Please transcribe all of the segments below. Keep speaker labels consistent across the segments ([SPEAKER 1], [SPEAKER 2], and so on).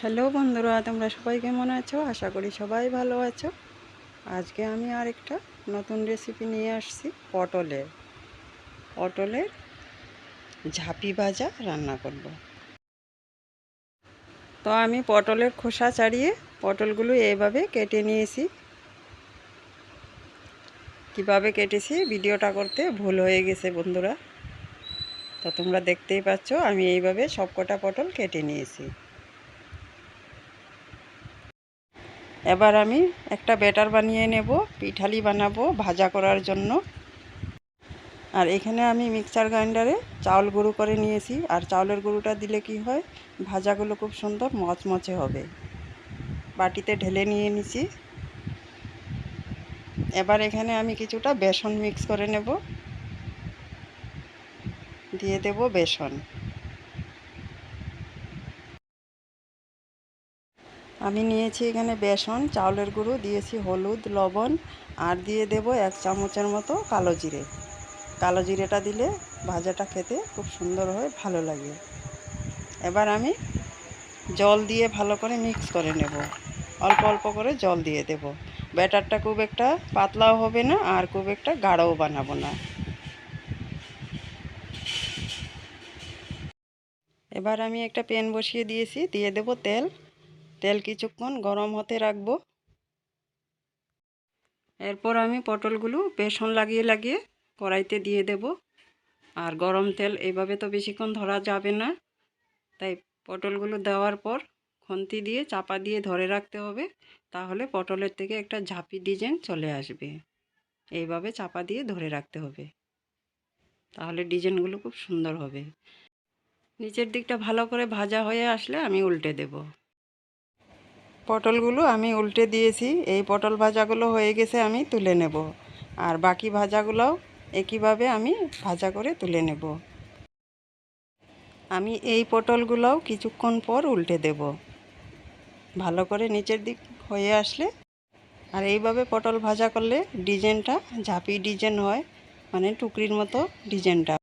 [SPEAKER 1] Hello বন্ধুরা, তোমরা সবাই কেমন আছো? আশা করি সবাই ভালো আছো। আজকে আমি আরেকটা নতুন রেসিপি নিয়ে আসছি, পটলের। পটলের ঝাঁপি ভাজা রান্না করব। তো আমি পটলের খোসা ছাড়িয়ে পটলগুলো এইভাবে কেটে নিয়েছি। কীভাবে কেটেছি ভিডিওটা করতে ভুল হয়ে গেছে বন্ধুরা। তো তোমরা দেখতেই পাচ্ছ, আমি এইভাবে সবকটা পটল কেটে নিয়েছি। এবার আমি একটা ব্যাটার বানিয়ে নেব, পিঠালি বানাবো ভাজা করার জন্য। আর এখানে আমি মিক্সার গ্রাইন্ডারে চাউল গুঁড়ো করে নিয়েছি। আর চাউলের গুঁড়োটা দিলে কি হয়, ভাজাগুলো খুব সুন্দর মচমচে হবে। বাটিতে ঢেলে নিয়ে নিছি। এবার এখানে আমি কিছুটা বেসন মিক্স করে নেব। দিয়ে দেব বেসন। আমি নিয়েছি এখানে বেসন, চাউলের গুঁড়ো, দিয়েছি হলুদ, লবণ, আর দিয়ে দেব এক চামচের মতো কালো জিরে। কালো জিরেটা দিলে ভাজাটা খেতে খুব সুন্দর হয়, ভালো লাগে। এবার আমি জল দিয়ে ভালো করে মিক্স করে নেব। অল্প অল্প করে জল দিয়ে দেব। ব্যাটারটা খুব একটা পাতলাও হবে না, আর খুব একটা গাঢ়ও বানাবো না। এবার আমি একটা প্যান বসিয়ে দিয়েছি, দিয়ে দেব তেল। তেল কিছুক্ষণ গরম হতে রাখব। এরপর আমি পটলগুলো বেসন লাগিয়ে লাগিয়ে কড়াইতে দিয়ে দেব। আর গরম তেল এভাবে তো বেশিক্ষণ ধরা যাবে না। তাই পটলগুলো দেওয়ার পর খন্তি দিয়ে, চাপা দিয়ে ধরে রাখতে হবে। তাহলে পটলের থেকে একটা ঝাঁপি ডিজাইন চলে আসবে। এইভাবে চাপা দিয়ে ধরে রাখতে হবে। তাহলে ডিজাইনগুলো খুব সুন্দর হবে। নিচের দিকটা ভালো করে ভাজা হয়ে আসলে আমি উল্টে দেবো। পটলগুলো আমি উল্টে দিয়েছি। এই পটল ভাজাগুলো হয়ে গেছে আমি তুলে নেব। আর বাকি ভাজাগুলোও একইভাবে আমি ভাজা করে তুলে নেব। আমি এই পটলগুলোও কিছুক্ষণ পর উল্টে দেব। ভালো করে নিচের দিক হয়ে আসলে আর এইভাবে পটল ভাজা করলে ডিজাইনটা ঝাঁপি ডিজাইন হয় মানে টুকরির মতো ডিজাইনটা।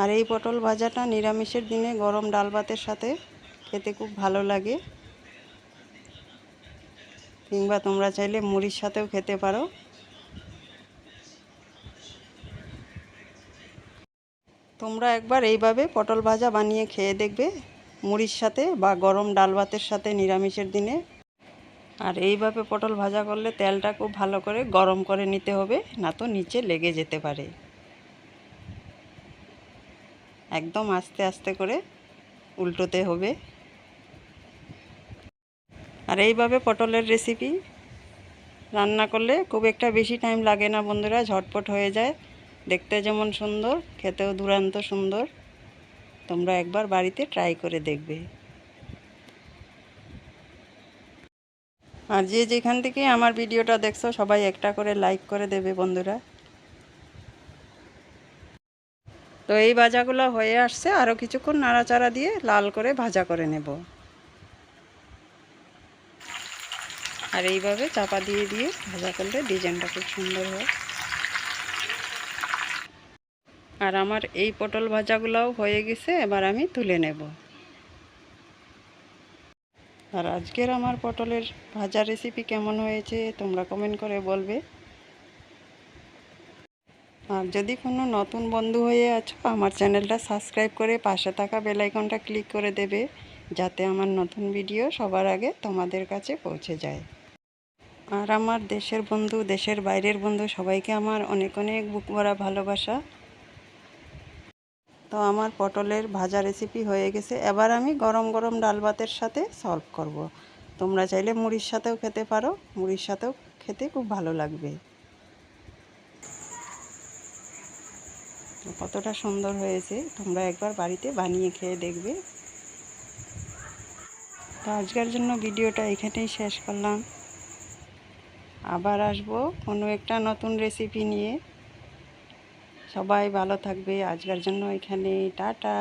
[SPEAKER 1] আর এই পটল ভাজাটা নিরামিষের দিনে গরম ডাল ভাতের সাথে খেতে খুব ভালো লাগে। কিংবা তোমরা চাইলে মুড়ির সাথেও খেতে পারো। তোমরা একবার এইভাবে পটল ভাজা বানিয়ে খেয়ে দেখবে মুড়ির সাথে বা গরম ডাল ভাতের সাথে নিরামিষের দিনে। আর এইভাবে পটল ভাজা করলে তেলটা খুব ভালো করে গরম করে নিতে হবে, না তো নিচে লেগে যেতে পারে। একদম আস্তে আস্তে করে উল্টোতে হবে। আর এইভাবে পটলের রেসিপি রান্না করলে খুব একটা বেশি টাইম লাগে না বন্ধুরা, ঝটপট হয়ে যায়। দেখতে যেমন সুন্দর, খেতেও দুরান্ত সুন্দর। তোমরা একবার বাড়িতে ট্রাই করে দেখবে। আর যে যেখান থেকে আমার ভিডিওটা দেখছ, সবাই একটা করে লাইক করে দেবে বন্ধুরা। তো এই ভাজাগুলো হয়ে আসছে আরও কিছুক্ষণ নাড়াচাড়া দিয়ে লাল করে ভাজা করে নেব। আর এইভাবে চাপা দিয়ে দিয়ে ভাজা করলে ডিজাইনটা খুব সুন্দর হয়। আর আমার এই পটল ভাজাগুলোও হয়ে গেছে, এবার আমি তুলে নেব। আর আজকের আমার পটলের ভাজা রেসিপি কেমন হয়েছে তোমরা কমেন্ট করে বলবে। আর যদি কোনো নতুন বন্ধু হয়ে আছো, আমার চ্যানেলটা সাবস্ক্রাইব করে পাশে থাকা বেলাইকনটা ক্লিক করে দেবে, যাতে আমার নতুন ভিডিও সবার আগে তোমাদের কাছে পৌঁছে যায়। আর আমার দেশের বন্ধু, দেশের বাইরের বন্ধু, সবাইকে আমার অনেক অনেক বুক ভরা ভালোবাসা। তো আমার পটলের ভাজা রেসিপি হয়ে গেছে। এবার আমি গরম গরম ডাল ভাতের সাথে সলভ করব। তোমরা চাইলে মুড়ির সাথেও খেতে পারো। মুড়ির সাথেও খেতে খুব ভালো লাগবে। কতটা সুন্দর হয়েছে। তোমরা একবার বাড়িতে বানিয়ে খেয়ে দেখবে। তো আজকের জন্য ভিডিওটা এখানেই শেষ করলাম। আবার আসব কোনো একটা নতুন রেসিপি নিয়ে। সবাই ভালো থাকবে আজকের জন্য এখানে টাটা।